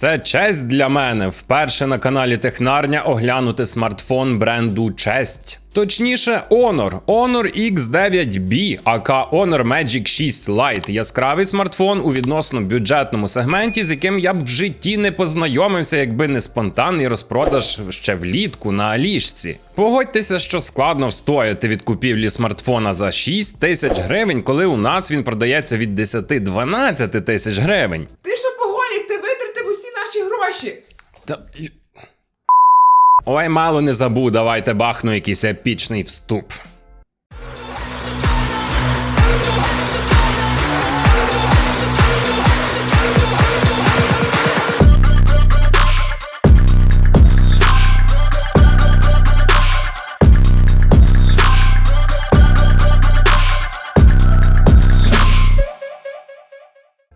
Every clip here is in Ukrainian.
Це честь для мене вперше на каналі Технарня оглянути смартфон бренду Честь. Точніше, Honor. Honor X9B, АК Honor Magic 6 Lite. Яскравий смартфон у відносно бюджетному сегменті, з яким я б в житті не познайомився, якби не спонтанний розпродаж ще влітку на Алішці. Погодьтеся, що складно встояти від купівлі смартфона за 6 тисяч гривень, коли у нас він продається від 10-12 тисяч гривень. Ти шопоголік, гроші. Та... Ой, мало не забув, давайте бахну якийсь епічний вступ.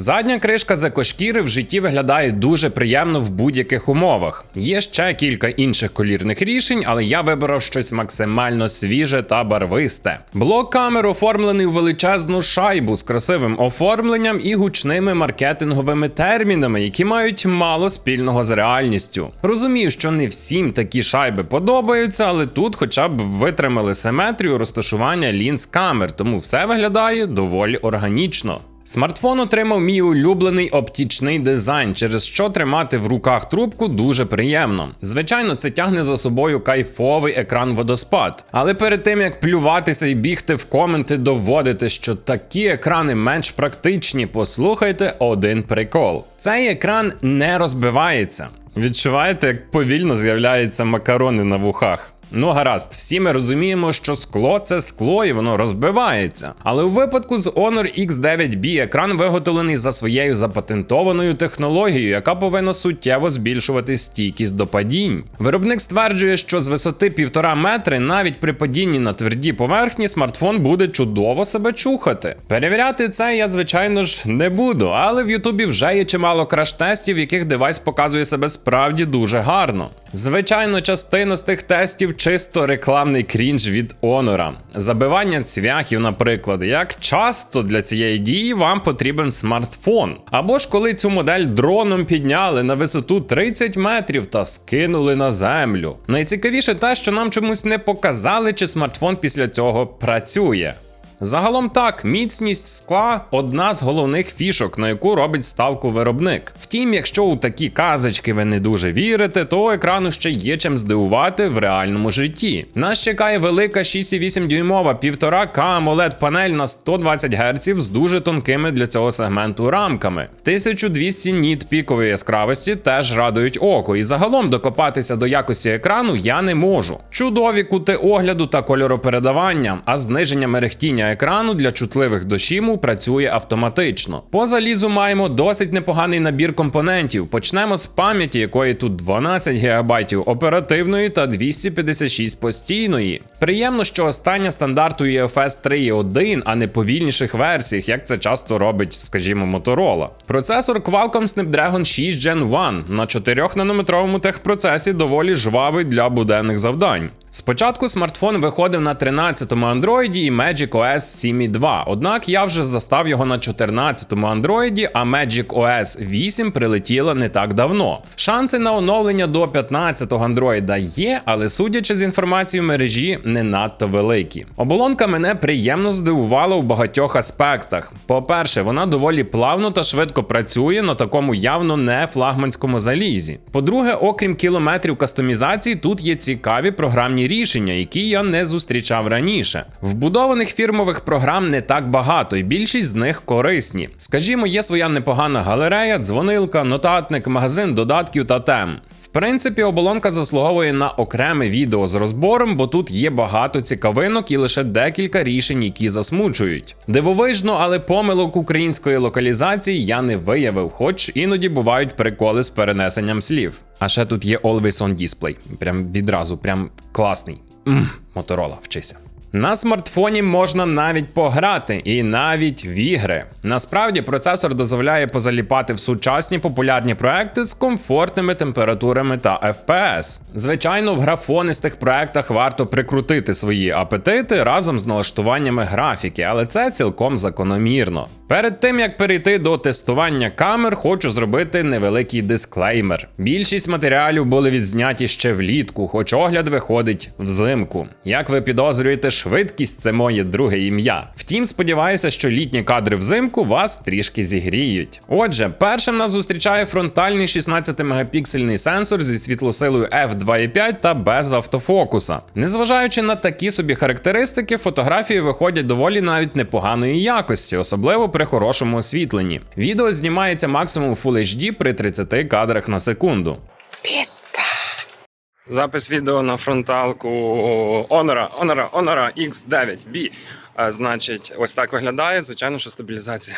Задня кришка з екошкіри в житті виглядає дуже приємно в будь-яких умовах. Є ще кілька інших колірних рішень, але я вибрав щось максимально свіже та барвисте. Блок камер оформлений у величезну шайбу з красивим оформленням і гучними маркетинговими термінами, які мають мало спільного з реальністю. Розумію, що не всім такі шайби подобаються, але тут хоча б витримали симетрію розташування лінз камер, тому все виглядає доволі органічно. Смартфон отримав мій улюблений оптічний дизайн, через що тримати в руках трубку дуже приємно. Звичайно, це тягне за собою кайфовий екран водоспад. Але перед тим як плюватися і бігти в коменти, доводити, що такі екрани менш практичні, послухайте один прикол: цей екран не розбивається. Відчуваєте, як повільно з'являються макарони на вухах. Ну, гаразд, всі ми розуміємо, що скло це скло і воно розбивається. Але у випадку з Honor X9B екран виготовлений за своєю запатентованою технологією, яка повинна суттєво збільшувати стійкість до падінь. Виробник стверджує, що з висоти півтора метри навіть при падінні на тверді поверхні смартфон буде чудово себе чухати. Перевіряти це я, звичайно ж, не буду, але в Ютубі вже є чимало краш-тестів, в яких девайс показує себе справді дуже гарно. Звичайно, частина з тих тестів чисто рекламний крінж від Honor. Забивання цвяхів, наприклад, як часто для цієї дії вам потрібен смартфон. Або ж коли цю модель дроном підняли на висоту 30 метрів та скинули на землю. Найцікавіше те, що нам чомусь не показали, чи смартфон після цього працює. Загалом так, міцність скла одна з головних фішок, на яку робить ставку виробник. Втім, якщо у такі казочки ви не дуже вірите, то екрану ще є чим здивувати в реальному житті. Нас чекає велика 6,8 дюймова 1,5К amoled панель на 120 Гц з дуже тонкими для цього сегменту рамками. 1200 ніт пікової яскравості теж радують око, і загалом докопатися до якості екрану я не можу. Чудові кути огляду та кольоропередавання, а зниження мерехтіння екрану для чутливих до шіму працює автоматично. По залізу маємо досить непоганий набір компонентів. Почнемо з пам'яті, якої тут 12 ГБ оперативної та 256 постійної. Приємно, що остання стандарту UFS 3.1, а не повільніших версіях, як це часто робить, скажімо, Motorola. Процесор Qualcomm Snapdragon 6 Gen 1 на 4-нанометровому техпроцесі доволі жвавий для буденних завдань. Спочатку смартфон виходив на 13-му Android і Magic OS 7.2, однак я вже застав його на 14-му Android, а Magic OS 8 прилетіла не так давно. Шанси на оновлення до 15-го Android є, але судячи з інформації в мережі, не надто великі. Оболонка мене приємно здивувала в багатьох аспектах. По-перше, вона доволі плавно та швидко працює на такому явно не флагманському залізі. По-друге, окрім кілометрів кастомізації, тут є цікаві програмні рішення, які я не зустрічав раніше. Вбудованих фірмових програм не так багато, і більшість з них корисні. Скажімо, є своя непогана галерея, дзвонилка, нотатник, магазин додатків та тем. В принципі, оболонка заслуговує на окреме відео з розбором, бо тут є багато цікавинок і лише декілька рішень, які засмучують. Дивовижно, але помилок української локалізації я не виявив, хоч іноді бувають приколи з перенесенням слів. А ще тут є Always on Display. Прям відразу, прям класний. Моторола, вчися. На смартфоні можна навіть пограти, і навіть в ігри. Насправді процесор дозволяє позаліпати в сучасні популярні проекти з комфортними температурами та FPS. Звичайно, в графонистих проектах варто прикрутити свої апетити разом з налаштуваннями графіки, але це цілком закономірно. Перед тим як перейти до тестування камер, хочу зробити невеликий дисклеймер. Більшість матеріалів були відзняті ще влітку, хоч огляд виходить взимку. Як ви підозрюєте, швидкість це моє друге ім'я. Втім, сподіваюся, що літні кадри взимку вас трішки зігріють. Отже, першим нас зустрічає фронтальний 16-мегапіксельний сенсор зі світлосилою f2.5 та без автофокуса. Незважаючи на такі собі характеристики, фотографії виходять доволі навіть непоганої якості, особливо при хорошому освітленні. Відео знімається максимум Full HD при 30 кадрах на секунду. Запис відео на фронталку Honor, Honor, Honor X9B. Значить, ось так виглядає. Звичайно, що стабілізація.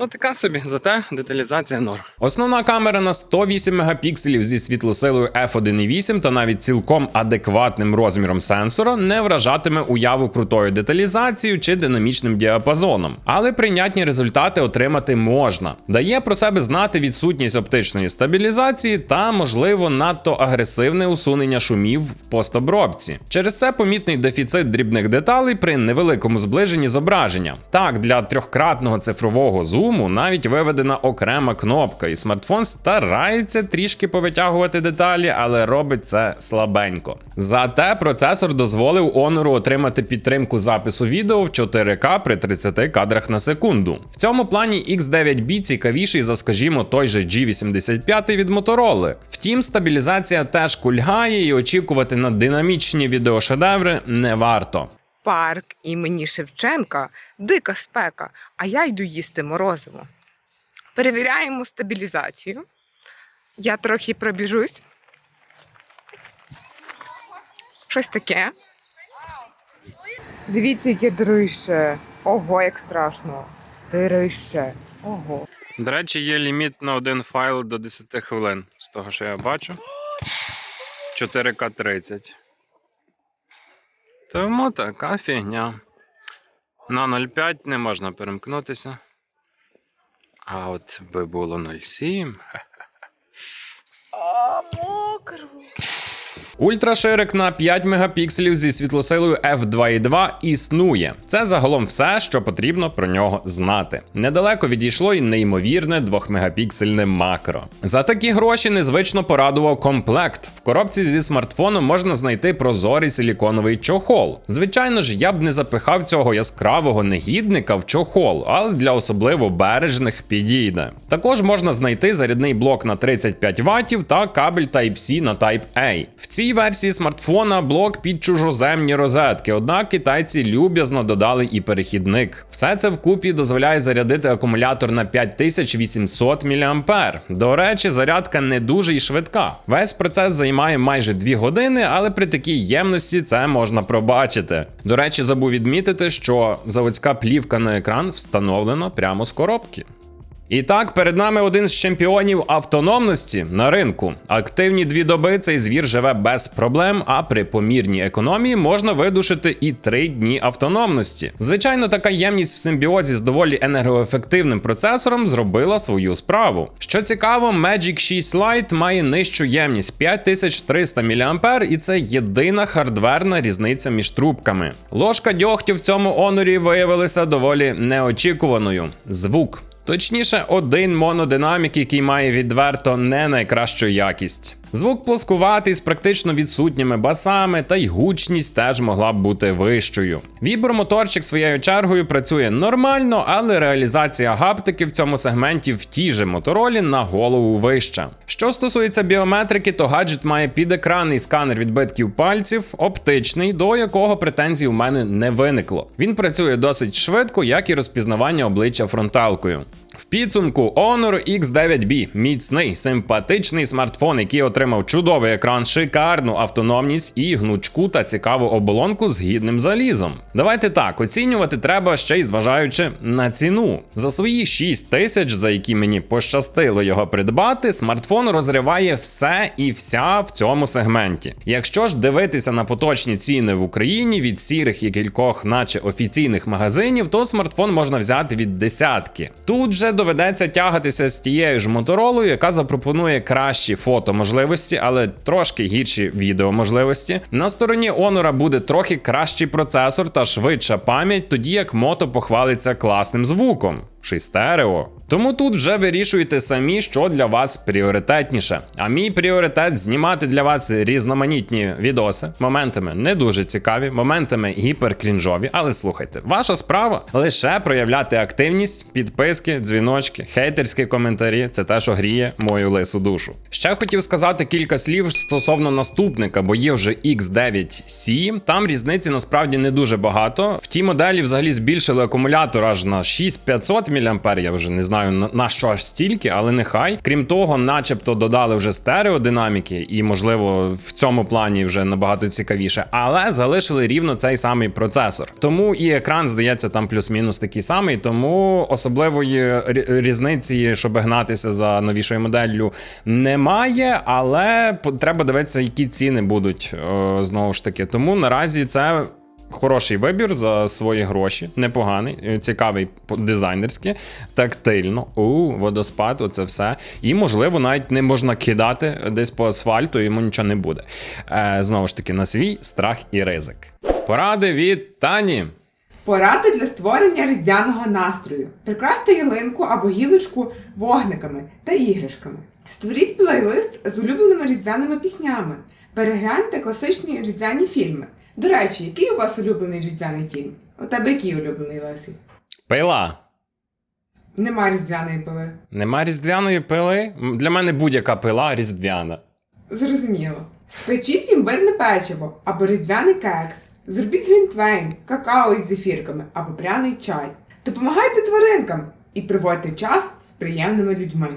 Ну, така собі, зате деталізація норм. Основна камера на 108 мегапікселів зі світлосилою f1.8 та навіть цілком адекватним розміром сенсора не вражатиме уяву крутою деталізацією чи динамічним діапазоном. Але прийнятні результати отримати можна. Дає про себе знати відсутність оптичної стабілізації та, можливо, надто агресивне усунення шумів в постобробці. Через це помітний дефіцит дрібних деталей при невеликому зближенні зображення. Так, для трьохкратного цифрового зуму навіть виведена окрема кнопка, і смартфон старається трішки повитягувати деталі, але робить це слабенько. Зате процесор дозволив Honor отримати підтримку запису відео в 4К при 30 кадрах на секунду. В цьому плані X9B цікавіший за, скажімо, той же G85 від Motorola. Втім, стабілізація теж кульгає і очікувати на динамічні відеошедеври не варто. Парк імені Шевченка, дика спека, а я йду їсти морозиво. Перевіряємо стабілізацію. Я трохи пробіжусь. Щось таке. Дивіться, яке дрище. Ого, як страшно. Дрище. Ого. До речі, є ліміт на один файл до 10 хвилин, з того, що я бачу. 4К 30. Тому така фігня. На 0,5 не можна перемкнутися. А от би було 0,7. А, мокро. Ультраширик на 5 мегапікселів зі світлосилою f2.2 існує. Це загалом все, що потрібно про нього знати. Недалеко відійшло й неймовірне 2-мегапіксельне макро. За такі гроші незвично порадував комплект. В коробці зі смартфону можна знайти прозорий силіконовий чохол. Звичайно ж, я б не запихав цього яскравого негідника в чохол, але для особливо бережних підійде. Також можна знайти зарядний блок на 35 Вт та кабель Type-C на Type-A. В цій версії смартфона блок під чужоземні розетки, однак китайці люб'язно додали і перехідник. Все це вкупі дозволяє зарядити акумулятор на 5800 мА. До речі, зарядка не дуже й швидка. Весь процес займає майже 2 години, але при такій ємності це можна пробачити. До речі, забув відмітити, що заводська плівка на екран встановлена прямо з коробки. І так, перед нами один з чемпіонів автономності на ринку. Активні дві доби цей звір живе без проблем, а при помірній економії можна видушити і три дні автономності. Звичайно, така ємність в симбіозі з доволі енергоефективним процесором зробила свою справу. Що цікаво, Magic 6 Lite має нижчу ємність 5300 мА, і це єдина хардверна різниця між трубками. Ложка дьогтю в цьому онорі виявилася доволі неочікуваною. Звук. Точніше, один монодинамік, який має відверто не найкращу якість. Звук плоскуватий з практично відсутніми басами, та й гучність теж могла б бути вищою. Вібромоторчик своєю чергою працює нормально, але реалізація гаптики в цьому сегменті в тій же моторолі на голову вища. Що стосується біометрики, то гаджет має підекранний сканер відбитків пальців, оптичний, до якого претензій у мене не виникло. Він працює досить швидко, як і розпізнавання обличчя фронталкою. В підсумку Honor X9B – міцний, симпатичний смартфон, який отримав чудовий екран, шикарну автономність і гнучку та цікаву оболонку з гідним залізом. Давайте так, оцінювати треба ще й зважаючи на ціну. За свої 6 тисяч, за які мені пощастило його придбати, смартфон розриває все і вся в цьому сегменті. Якщо ж дивитися на поточні ціни в Україні від сірих і кількох, наче офіційних магазинів, то смартфон можна взяти від десятки. Тут же доведеться тягатися з тією ж моторолою, яка запропонує кращі фото можливості, але трошки гірші відеоможливості. На стороні Honor буде трохи кращий процесор та швидша пам'ять, тоді як мото похвалиться класним звуком. Чи стерео. Тому тут вже вирішуйте самі, що для вас пріоритетніше. А мій пріоритет знімати для вас різноманітні відоси, моментами не дуже цікаві, моментами гіперкрінжові. Але слухайте, ваша справа лише проявляти активність, підписки, дзвіночки, хейтерські коментарі. Це те, що гріє мою лису душу. Ще хотів сказати кілька слів стосовно наступника, бо є вже X9C. Там різниці насправді не дуже багато. В тій моделі взагалі збільшили акумулятор аж на 6500 мА. Я вже не знаю на, що аж стільки, але нехай. Крім того, начебто додали вже стереодинаміки, і можливо в цьому плані вже набагато цікавіше, але залишили рівно цей самий процесор. Тому і екран здається там плюс-мінус такий самий. Тому особливої різниці, щоб гнатися за новішою моделлю, немає. Але треба дивитися, які ціни будуть знову ж таки. Тому наразі це. Хороший вибір за свої гроші, непоганий, е, цікавий по- дизайнерськи, тактильно, у водоспад, оце все. І можливо, навіть не можна кидати десь по асфальту, йому нічого не буде. Е, знову ж таки, на свій страх і ризик. Поради від Тані. Поради для створення різдвяного настрою. Прикрасьте ялинку або гілочку вогниками та іграшками. Створіть плейлист з улюбленими різдвяними піснями. Перегляньте класичні різдвяні фільми. До речі, який у вас улюблений різдвяний фільм? У тебе який улюблений Лесі? Пила. Нема різдвяної пили. Нема різдвяної пили? Для мене будь-яка пила різдвяна. Зрозуміло. Спечіть імбирне печиво або різдвяний кекс. Зробіть глінтвейн, какао із зефірками або пряний чай. Допомагайте тваринкам і проводьте час з приємними людьми.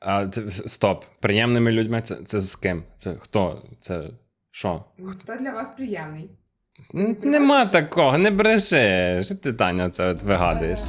А це- стоп. Приємними людьми це, це з ким? Це хто? Це що? Хто для вас приємний? Нема такого, не бреши. Що ти Таня це от вигадуєш?